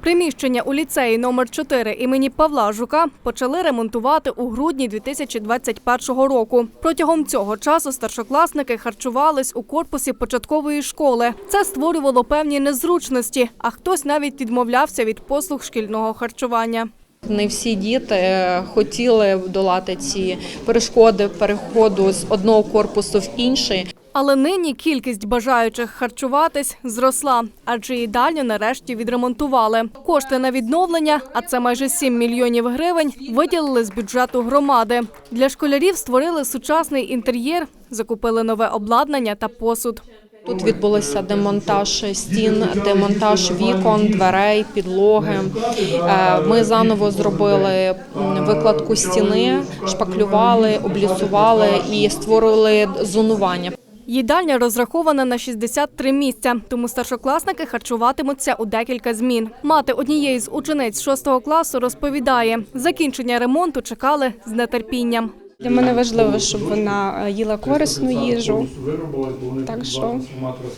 Приміщення у ліцеї номер 4 імені Павла Жука почали ремонтувати у грудні 2021 року. Протягом цього часу старшокласники харчувались у корпусі початкової школи. Це створювало певні незручності, а хтось навіть відмовлявся від послуг шкільного харчування. Не всі діти е, хотіли долати ці перешкоди переходу з одного корпусу в інший. Але нині кількість бажаючих харчуватись зросла, адже їдальню нарешті відремонтували. Кошти на відновлення, а це майже 7 мільйонів гривень, виділили з бюджету громади. Для школярів створили сучасний інтер'єр, закупили нове обладнання та посуд. Тут відбулося демонтаж стін, демонтаж вікон, дверей, підлоги. Е, Ми заново зробили викладку стіни, шпаклювали, облісували і створили зонування. Їдальня розрахована на 63 місця, тому старшокласники харчуватимуться у декілька змін. Мати однієї з учениць 6 класу розповідає, закінчення ремонту чекали з нетерпінням. Для мене важливо, щоб вона е, їла корисну їжу. Так що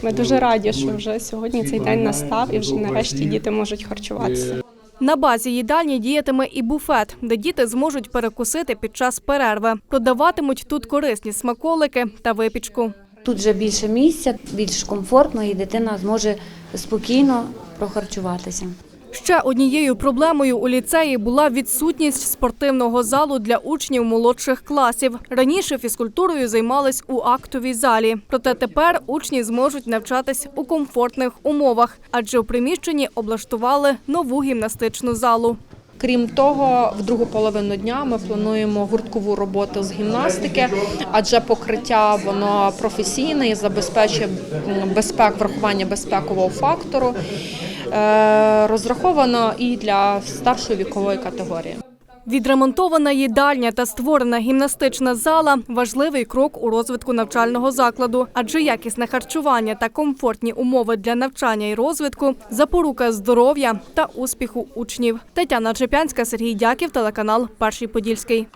ми дуже раді, що вже сьогодні цей день настав і вже нарешті діти можуть харчуватися. На базі їдальні діятиме і буфет, де діти зможуть перекусити під час перерви. Продаватимуть тут корисні смаколики та випічку. Тут вже більше місця, більш комфортно, і дитина зможе спокійно прохарчуватися. Ще однією проблемою у ліцеї була відсутність спортивного залу для учнів молодших класів. Раніше фізкультурою займались у актовій залі. Проте тепер учні зможуть навчатись у комфортних умовах, адже у приміщенні облаштували нову гімнастичну залу. Крім того, в другу половину дня ми плануємо гурткову роботу з гімнастики, адже покриття воно професійне і забезпечує безпек, врахування безпекового фактору. Е, Розраховано і для старшої вікової категорії. Відремонтована їдальня та створена гімнастична зала важливий крок у розвитку навчального закладу, адже якісне харчування та комфортні умови для навчання і розвитку запорука здоров'я та успіху учнів. Тетяна Чепянська, Сергій Дяків, телеканал Перший Подільський.